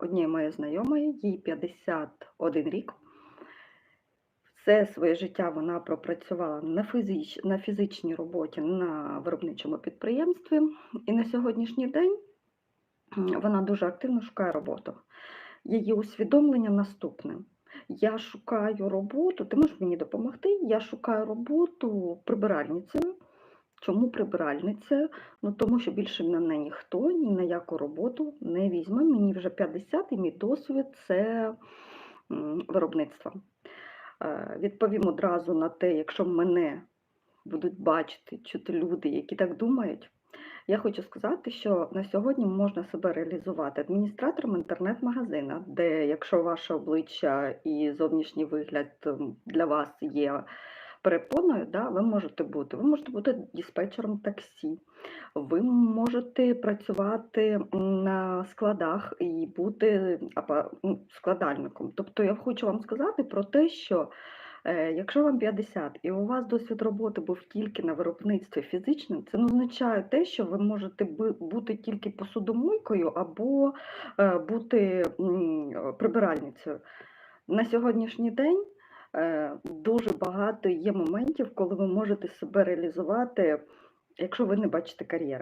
однієї моєї знайомої, їй 51 рік. Все своє життя вона пропрацювала на, фізич... на фізичній роботі на виробничому підприємстві. І на сьогоднішній день вона дуже активно шукає роботу. Її усвідомлення наступне. Я шукаю роботу, ти можеш мені допомогти? Я шукаю роботу прибиральницею. Чому прибиральницею? Ну тому що більше мене ніхто ні на яку роботу не візьме. Мені вже 50 і мій досвід це виробництво. Е, Відповім одразу на те, якщо мене будуть бачити, чути люди, які так думають. Я хочу сказати, що на сьогодні можна себе реалізувати адміністратором інтернет-магазина, де якщо ваше обличчя і зовнішній вигляд для вас є перепоною, да, ви можете бути. Ви можете бути диспетчером таксі, ви можете працювати на складах і бути ну, складальником. Тобто я хочу вам сказати про те, що Е, Якщо вам 50 і у вас досвід роботи був тільки на виробництві фізичним, це не означає те, що ви можете бути тільки посудомойкою або е, бути прибиральницею. На сьогоднішній день дуже багато є моментів, коли ви можете себе реалізувати, якщо ви не бачите кар'єри.